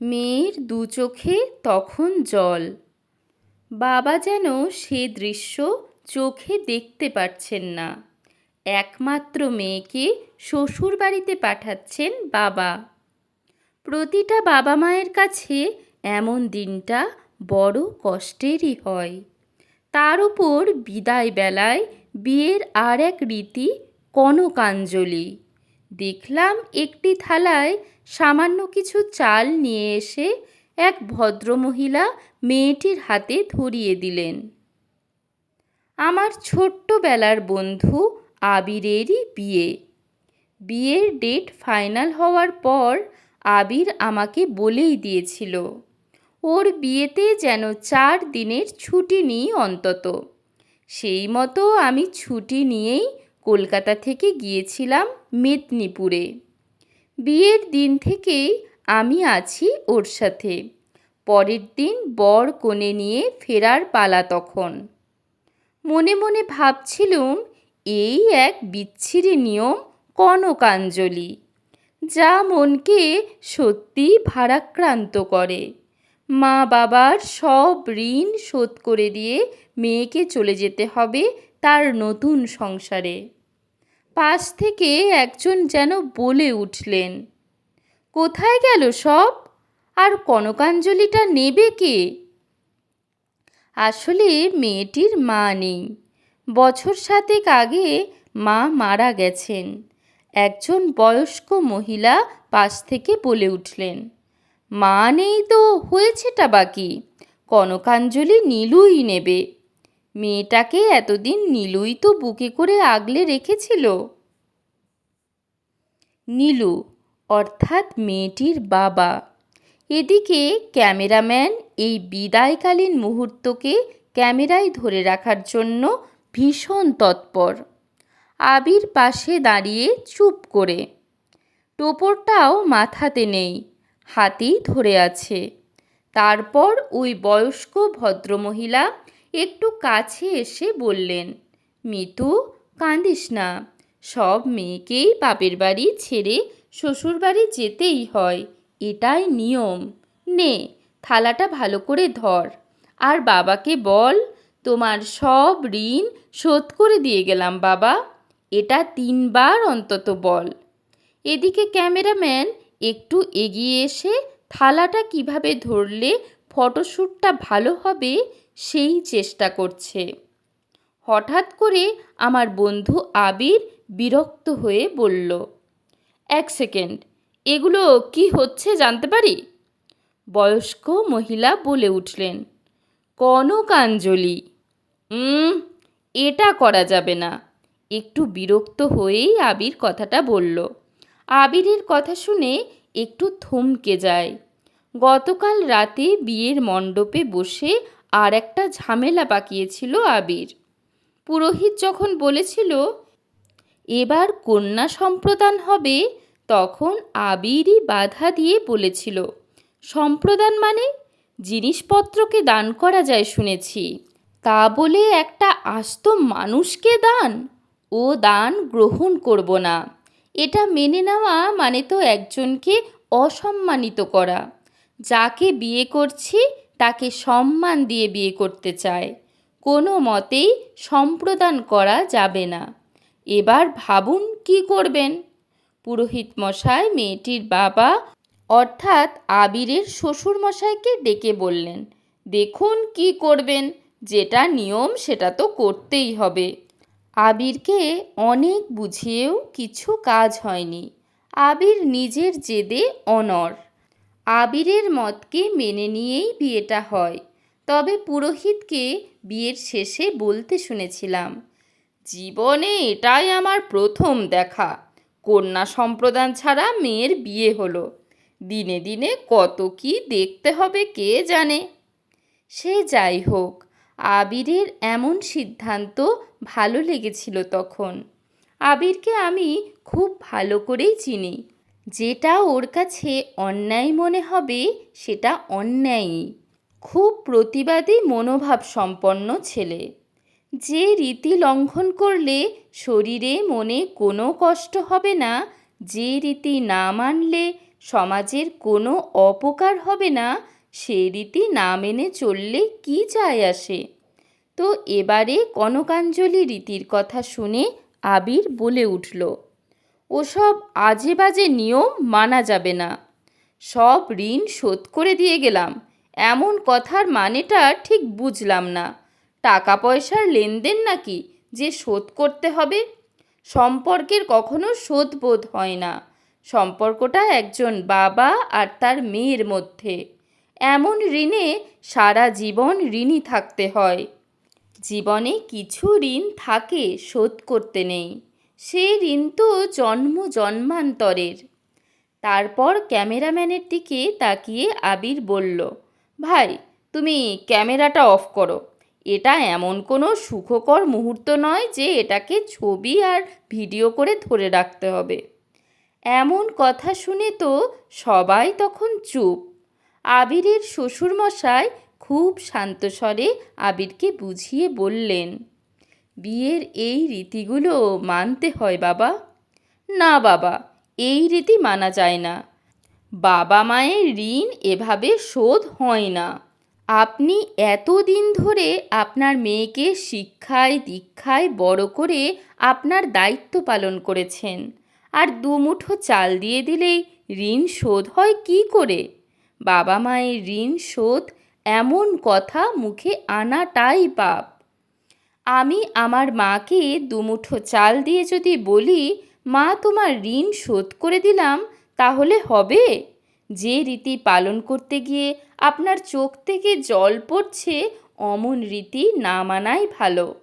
মেয়ের দু চোখে তখন জল। বাবা যেন সে দৃশ্য চোখে দেখতে পারছেন না। একমাত্র মেয়েকে শ্বশুর বাড়িতে পাঠাচ্ছেন বাবা। প্রতিটা বাবা মায়ের কাছে এমন দিনটা বড় কষ্টেরই হয়। তার উপর বিদায় বেলায় বিয়ের আর এক রীতি কনকাঞ্জলি। দেখলাম একটি থালায় সামান্য কিছু চাল নিয়ে এসে এক ভদ্রমহিলা মেয়েটির হাতে ধরিয়ে দিলেন। আমার ছোট্টবেলার বন্ধু আবিরেরই বিয়ে। বিয়ের ডেট ফাইনাল হওয়ার পর আবির আমাকে বলেই দিয়েছিল, ওর বিয়েতে যেন চার দিনের ছুটি নিই অন্তত। সেই মতো আমি ছুটি নিয়েই কলকাতা থেকে গিয়েছিলাম মেদিনীপুরে। বিয়ের দিন থেকেই আমি আছি ওর সাথে। পরের দিন বর কোণে নিয়ে ফেরার পালা তখন। মনে মনে ভাবছিলুম, এই এক বিচ্ছিরি নিয়ম কনকাঞ্জলি, যা মনকে সত্যি ভারাক্রান্ত করে। মা বাবার সব ঋণ শোধ করে দিয়ে মেয়েকে চলে যেতে হবে তার নতুন সংসারে। পাশ থেকে একজন যেন বলে উঠলেন, কোথায় গেল সব? আর কনকাঞ্জলিটা নেবে কে? আসলে মেয়েটির মা নেই। বছর সাতেক আগে মা মারা গেছেন। একজন বয়স্ক মহিলা পাশ থেকে বলে উঠলেন, মা নেই তো, হয়েছেটা বাকি কনকাঞ্জলি নীলুই নেবে। মেয়েটাকে এতদিন নীলুই তো বুকে করে আগলে রেখেছিল। নীলু, অর্থাৎ মেয়েটির বাবা। এদিকে ক্যামেরাম্যান এই বিদায়কালীন মুহূর্তকে ক্যামেরায় ধরে রাখার জন্য ভীষণ তৎপর। আবির পাশে দাঁড়িয়ে চুপ করে। টোপরটাও মাথাতে নেই, হাতেই ধরে আছে। তারপর ওই বয়স্ক ভদ্রমহিলা একটু কাছে এসে বললেন, মিতু, কাঁদিস না। সব মেয়েকেই বাপের বাড়ি ছেড়ে শ্বশুর বাড়ি যেতেই হয়। এটাই নিয়ম। নে, থালাটা ভালো করে ধর। আর বাবাকে বল, তোমার সব ঋণ শোধ করে দিয়ে গেলাম বাবা। এটা তিনবার অন্তত বল। এদিকে ক্যামেরাম্যান একটু এগিয়ে এসে থালাটা কীভাবে ধরলে ফটোশ্যুটটা ভালো হবে সেই চেষ্টা করছে। হঠাৎ করে আমার বন্ধু আবির বিরক্ত হয়ে বলল, এক সেকেন্ড, এগুলো কি হচ্ছে জানতে পারি? বয়স্ক মহিলা বলে উঠলেন, কনকাঞ্জলি। এটা করা যাবে না। একটু বিরক্ত হয়েই আবির কথাটা বলল। আবিরের কথা শুনে একটু থমকে যায়। গতকাল রাতে বিয়ের মণ্ডপে বসে আর একটা ঝামেলা পাকিয়েছিল আবির। পুরোহিত যখন বলেছিল, এবার কন্যা সম্প্রদান হবে, তখন আবিরই বাধা দিয়ে বলেছিল, সম্প্রদান মানে জিনিসপত্রকে দান করা যায় শুনেছি। তা বলে একটা আস্ত মানুষকে দান ও দান গ্রহণ করব না। এটা মেনে নেওয়া মানে তো একজনকে অসম্মানিত করা। যাকে বিয়ে করছি তাকে সম্মান দিয়ে বিয়ে করতে চায়। কোনো মতেই সম্প্রদান করা যাবে না। এবার ভাবুন কি করবেন? পুরোহিত মশাই মেয়েটির বাবা অর্থাৎ আবিরের শ্বশুর মশাইকে ডেকে বললেন, দেখুন কি করবেন, যেটা নিয়ম সেটা তো করতেই হবে। আবিরকে অনেক বুঝিয়েও কিছু কাজ হয়নি। আবির নিজের জেদে অনর আবিরের মতকে মেনে নিয়েই বিয়েটা হয়। তবে পুরোহিতকে বিয়ের শেষে বলতে শুনেছিলাম, জীবনে এটাই আমার প্রথম দেখা। কন্যা সম্প্রদান ছাড়া মেয়ের বিয়ে হলো। দিনে দিনে কত কি দেখতে হবে কে জানে? সে যাই হোক, আবিরের এমন সিদ্ধান্ত ভালো লেগেছিল তখন। আবিরকে আমি খুব ভালো করেই চিনি। যেটা ওর কাছে অন্যায় মনে হবে, সেটা অন্যায়ই। খুব প্রতিবাদী মনোভাব সম্পন্ন ছেলে। যে রীতি লঙ্ঘন করলে শরীরে মনে কোনো কষ্ট হবে না, যে রীতি না মানলে সমাজের কোনো অপকার হবে না, সে রীতি না মেনে চললে কি যায় আসে? তো এবারে কনকাঞ্জলি রীতির কথা শুনে আবির বলে উঠল ওসব আজে বাজে নিয়ম মানা যাবে না। সব ঋণ শোধ করে দিয়ে গেলাম। এমন কথার মানেটা ঠিক বুঝলাম না। টাকা পয়সার লেনদেন নাকি যে শোধ করতে হবে? সম্পর্কের কখনো শোধবোধ হয় না। সম্পর্কটা একজন বাবা আর তার মেয়ের মধ্যে। এমন ঋণে সারা জীবন ঋণী থাকতে হয়। জীবনে কিছু ঋণ থাকে শোধ করতে নেই। সেই ঋণ তো জন্ম জন্মান্তরের। তারপর ক্যামেরাম্যানের দিকে তাকিয়ে আবির বলল, ভাই, তুমি ক্যামেরাটা অফ করো। এটা এমন কোনো সুখকর মুহূর্ত নয় যে এটাকে ছবি আর ভিডিও করে ধরে রাখতে হবে। এমন কথা শুনে তো সবাই তখন চুপ। আবিরের শ্বশুরমশাই খুব শান্ত স্বরে আবিরকে বুঝিয়ে বললেন বিয়ের এই রীতিগুলো মানতে হয় বাবা। না বাবা, এই রীতি মানা যায় না। বাবা মায়ের ঋণ এভাবে শোধ হয় না। আপনি এতদিন ধরে আপনার মেয়েকে শিক্ষায়, দীক্ষায় বড় করে আপনার দায়িত্ব পালন করেছেন। আর দুমুঠো চাল দিয়ে দিলেই ঋণ শোধ হয় কি করে? বাবা মায়ের ঋণ শোধ এমন কথা মুখে আনাটাই পাপ। আমি আমার মাকে দুমুঠো চাল দিয়ে যদি বলি, মা, তোমার ঋণ শোধ করে দিলাম, তাহলে হবে? যে রীতি পালন করতে গিয়ে আপনার চোখ থেকে জল পড়ছে, অমন রীতি না মানাই ভালো।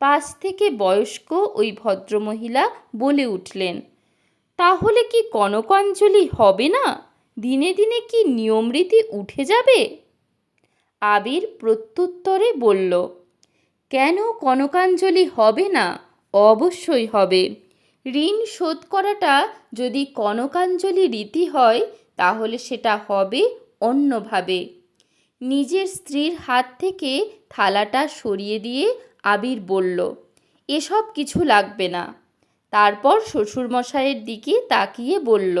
পাশ থেকে বয়স্ক ওই ভদ্রমহিলা বলে উঠলেন, তাহলে কি কনকাঞ্জলি হবে না? দিনে দিনে কি নিয়মরীতি উঠে যাবে? আবির প্রত্যুত্তরে বলল কেন কনকাঞ্জলি হবে না? অবশ্যই হবে। ঋণ শোধ করাটা যদি কনকাঞ্জলি রীতি হয়, তাহলে সেটা হবে অন্যভাবে। নিজের স্ত্রীর হাত থেকে থালাটা সরিয়ে দিয়ে আবির বলল, এসব কিছু লাগবে না। তারপর শ্বশুরমশাইয়ের দিকে তাকিয়ে বলল,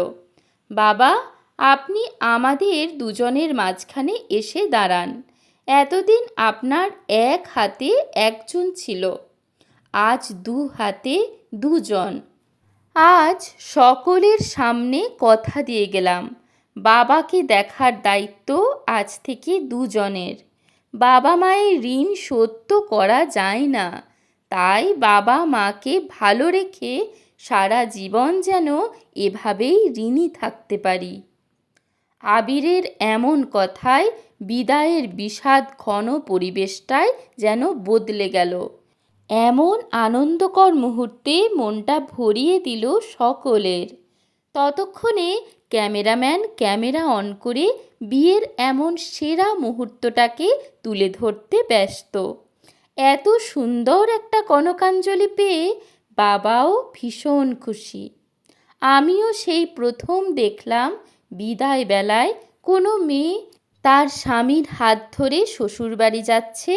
বাবা, আপনি আমাদের দুজনের মাঝখানে এসে দাঁড়ান। এতদিন আপনার এক হাতে একজন ছিল, আজ দু হাতে দুজন। আজ সকলের সামনে কথা দিয়ে গেলাম, বাবাকে দেখার দায়িত্ব আজ থেকে দুজনের। বাবা মায়ের ঋণ শোধ তো করা যায় না, তাই বাবা মাকে ভালো রেখে সারা জীবন যেন এভাবেই ঋণী থাকতে পারি। আবিরের এমন কথায় বিদায়ের বিষাদ ঘন পরিবেশটাই যেন বদলে গেল। এমন আনন্দকর মুহূর্তে মনটা ভরিয়ে দিল সকলের। ততক্ষণে ক্যামেরাম্যান ক্যামেরা অন করে বিয়ের এমন সেরা মুহূর্তটাকে তুলে ধরতে ব্যস্ত। এত সুন্দর একটা কনকাঞ্জলি পেয়ে বাবাও ভীষণ খুশি। আমিও সেই প্রথম দেখলাম বিদায় বেলায় কোনো মেয়ে তার স্বামীর হাত ধরে শ্বশুরবাড়ি যাচ্ছে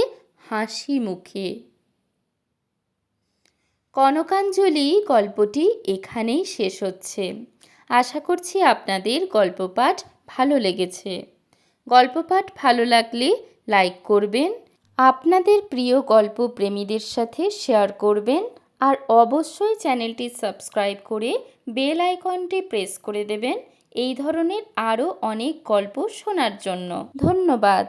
হাসি মুখে। কনকাঞ্জলি গল্পটি এখানেই শেষ হচ্ছে। আশা করছি আপনাদের গল্প পাঠ ভালো লেগেছে। গল্প পাঠ ভালো লাগলে লাইক করবেন, আপনাদের প্রিয় গল্প প্রেমীদের সাথে শেয়ার করবেন আর অবশ্যই চ্যানেলটি সাবস্ক্রাইব করে বেল আইকনটি প্রেস করে দেবেন এই ধরনের আরও অনেক গল্প শোনার জন্য। ধন্যবাদ।